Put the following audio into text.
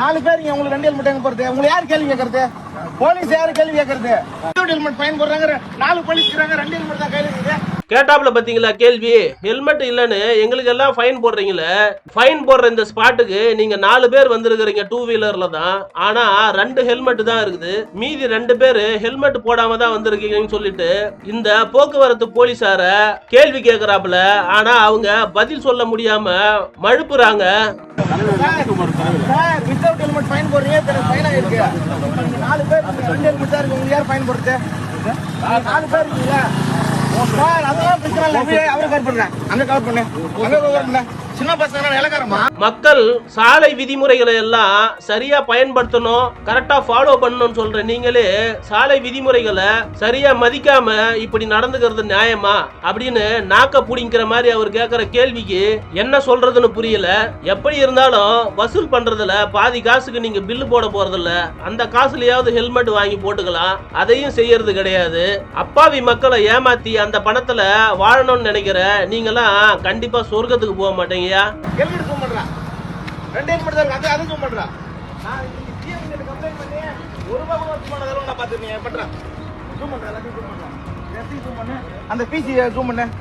நாலு பேர் இங்க உங்களுக்கு ரெண்டு ஹெல்மெட் எங்க போறது. உங்களுக்கு யார் கேள்வி கேட்கறது? போலீஸ் யாரு கேள்வி கேட்கறது? ஹெல்மெட் பயன்படுறாங்க நாலு போலீஸ் ரெண்டு ஹெல்மெட் தான் கையில இருக்குது கேட்டாப்ல பாத்தீங்களா கேள்வி? ஹெல்மெட் இல்லைன்னு எங்களுக்கு எல்லாம் ஃபைன் போடுறீங்களே. ஃபைன் போடுற இந்த ஸ்பாட்டுக்கு நீங்க நாலு பேர் வந்திருக்கிறீங்க டூ வீலர்ல தான். ஆனா ரெண்டு ஹெல்மெட் தான் இருக்குது. மீதி ரெண்டு பேர் ஹெல்மெட் போடாம தான் வந்திருக்கீங்கன்னு சொல்லிட்டு இந்த போக்குவரத்து போலீஸார கேள்வி கேக்குறாப்புல. ஆனா அவங்க பதில் சொல்ல முடியாம மழுப்புறாங்க. வித்தவுட் ஹெல்மெட் ஃபைன் போடுறீங்க ஃபைன் ஆயிருக்கு. நாலு பேர் ரெண்டு ஹெல்மெட் தான் இருக்கு. உங்களுக்கு யார் ஃபைன் போடுறது? நாலு பேர் இருக்கீங்களா? அதெல்லாம் பிரச்சனை இல்லை அப்படியே அவரை கால் பண்ணுறேன் அங்க கால் பண்ணு. அங்க கால் பண்ணேன் சின்ன பசங்க இலக்காரமா மக்கள் சாலை விதிமுறைகளை எல்லாம் சரியா பயன்படுத்தணும் கரெக்டா ஃபாலோ பண்ணணும்னு சொல்ற நீங்களே சாலை விதிமுறைகளை சரியா மதிக்காம இப்படி நடந்துக்கிறது நியாயமா அப்படின்னு நாக்க புடிங்கிற மாதிரி அவர் கேட்கிற கேள்விக்கு என்ன சொல்றதுன்னு புரியல. எப்படி இருந்தாலும் வசூல் பண்றதுல பாதி காசுக்கு நீங்க பில்லு போட போறதில்ல. அந்த காசுலயாவது ஹெல்மெட் வாங்கி போட்டுக்கலாம். அதையும் செய்யறது கிடையாது. அப்பாவி மக்களை ஏமாத்தி அந்த பணத்துல வாழணும்னு நினைக்கிற நீங்களாம் கண்டிப்பா சொர்க்கத்துக்கு போக மாட்டீங்கயா ஹெல்மெட் ஃபோன் பண்றான் ரெண்டே ஹெல்மெட் தான் இருக்கு. அது அது ஃபோன் பண்றான் நான் இன்னைக்கு டிஎம் கிட்ட கம்ப்ளைண்ட் பண்ணி ஒரு ரூபாய் கூட ஜூம் பண்ணதால நான் பார்த்துருக்கேன் பண்றேன் ஜூம் பண்றேன் எல்லாத்தையும் ஜூம் பண்றேன் ஃபோன் பண்ணு. அந்த பிசி ஃபோன் பண்ணேன்